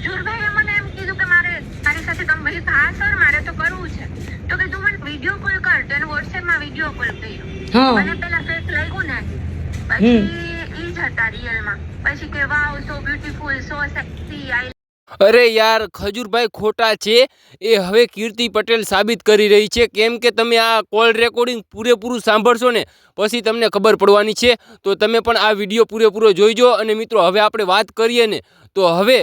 ખજૂરભાઈએ મને એમ કીધું કે મારે તારી સાથે તમે ભાઈ હા સર મારે તો કરવું છે. તો કે તું મને વીડિયો કોલ કર તો એને વોટ્સએપમાં વીડિયો કોલ કર્યો. મને પેલા ફેક લાગ્યું ને પછી ઈ જ હતા રિયલમાં પછી કે wow so beautiful so sexy આઈ અરે યાર ખજૂરભાઈ ખોટા છે. એ હવે કીર્તિ પટેલ સાબિત કરી રહી છે. કેમ કે તમે આ કોલ રેકોર્ડિંગ પૂરેપૂરું સાંભળશો ને પછી તમને ખબર પડવાની છે. તો તમે પણ આ વીડિયો પૂરેપૂરો જોઈજો. અને મિત્રો હવે આપણે વાત કરીએ ને તો હવે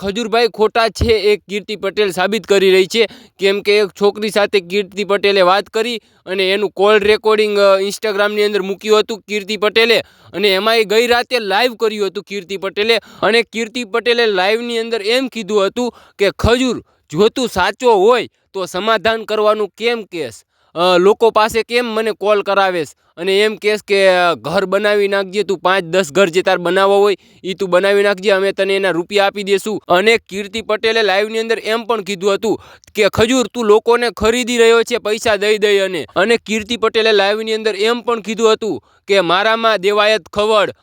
ખજૂરભાઈ ખોટા છે એ કીર્તિ પટેલ સાબિત કરી રહી છે. કેમ કે એક છોકરી સાથે કીર્તિ પટેલે વાત કરી અને એનું કોલ રેકોર્ડિંગ ઇન્સ્ટાગ્રામની અંદર મૂક્યું હતું કીર્તિ પટેલે. અને એમાં એ ગઈ રાતે લાઈવ કર્યું હતું કીર્તિ પટેલે. અને કીર્તિ પટેલે લાઈવની અંદર એમ કીધું હતું કે, ખજૂર, જો તું સાચો હોય તો સમાધાન કરવાનું કેમ કેસ લોકો પાસે કેમ મને કોલ કરાવેશ અને એમ કહેશ કે ઘર બનાવી નાખજે, તું પાંચ દસ ઘર જે તાર બનાવવા હોય એ તું બનાવી નાખજે, અમે તને એના રૂપિયા આપી દેશું. અને કીર્તિ પટેલે લાઈવની અંદર એમ પણ કીધું હતું કે, ખજૂર તું લોકોને ખરીદી રહ્યો છે, પૈસા દઈ દઈ અને. અને કીર્તિ પટેલે લાઈવની અંદર એમ પણ કીધું હતું કે, મારામાં દેવાયત ખવડ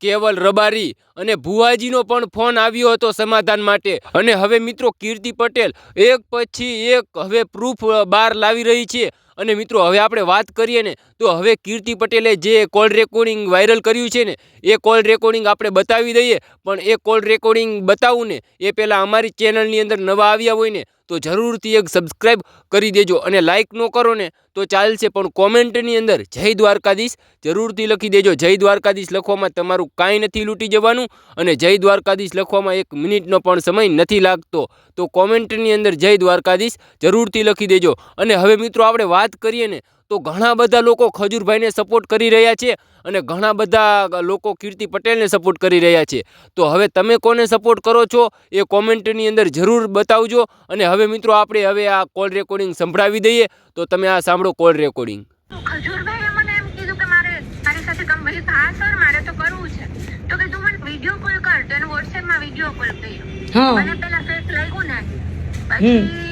કેવલ રબારી અને ભુવાજીનો પણ ફોન આવ્યો હતો સમાધાન માટે. અને હવે મિત્રો, કીર્તિ પટેલ એક પછી એક હવે પ્રૂફ બહાર લાવી રહી છે. અને મિત્રો, હવે આપણે વાત કરીએ ને, તો હવે કીર્તિ પટેલે જે કોલ રેકોર્ડિંગ વાયરલ કર્યું છે ને, એ કોલ રેકોર્ડિંગ આપણે બતાવી દઈએ. પણ એ કોલ રેકોર્ડિંગ બતાવું ને, એ પહેલાં અમારી ચેનલની અંદર નવા આવ્યા હોય ને તો જરૂરથી એક સબસ્ક્રાઈબ કરી દેજો અને લાઇક ન કરો ને તો ચાલશે પણ કોમેન્ટની અંદર જય દ્વારકાધીશ. જરૂરથી લખી દેજો જય દ્વારકાધીશ લખવામાં તમારું કાંઈ નથી લૂંટી જવાનું અને જય દ્વારકાધીશ લખવામાં એક મિનિટનો પણ સમય નથી લાગતો. તો કોમેન્ટની અંદર જય દ્વારકાધીશ. જરૂરથી લખી દેજો. અને હવે મિત્રો આપણે વાત કરીએ ને તો ઘણા બધા લોકો ખજૂરભાઈને સપોર્ટ કરી રહ્યા છે અને ઘણા બધા લોકો કીર્તિ પટેલને સપોર્ટ કરી રહ્યા છે. તો હવે તમે કોને સપોર્ટ કરો છો એ કોમેન્ટની અંદર જરૂર બતાવજો અને હવે મિત્રો આપણે હવે આ કોલ રેકોર્ડિંગ સંભળાવી દઈએ. તો તમે આ સાંભળો કોલ રેકોર્ડિંગ ખજૂરભાઈએ મને એમ કીધું કે મારે તારી સાથે તમે હા સર મારે તો કરવું છે. તો કે તું મને વીડિયો કોલ કર તો એને વોટ્સએપમાં વીડિયો કોલ કર્યો. મને પેલા ફેક લાગ્યું ને પછી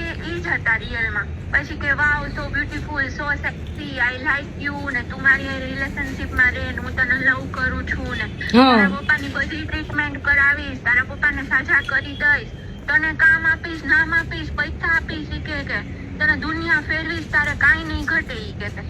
જ હતા રિયલમાં પછી કે wow so beautiful so sexy I like you ને તું મારી રિલેશનશિપમાં રહે ને હું તને લવ કરું છું ને. તારા પપ્પાની બધી ટ્રીટમેન્ટ કરાવીશ તારા પપ્પાને સાજા કરી દઈશ તને કામ આપીશ નામ આપીશ પૈસા આપીશ ઈ કે કે તને દુનિયા ફેરવીશ તારે કાંઈ નહીં ઘટે કે કે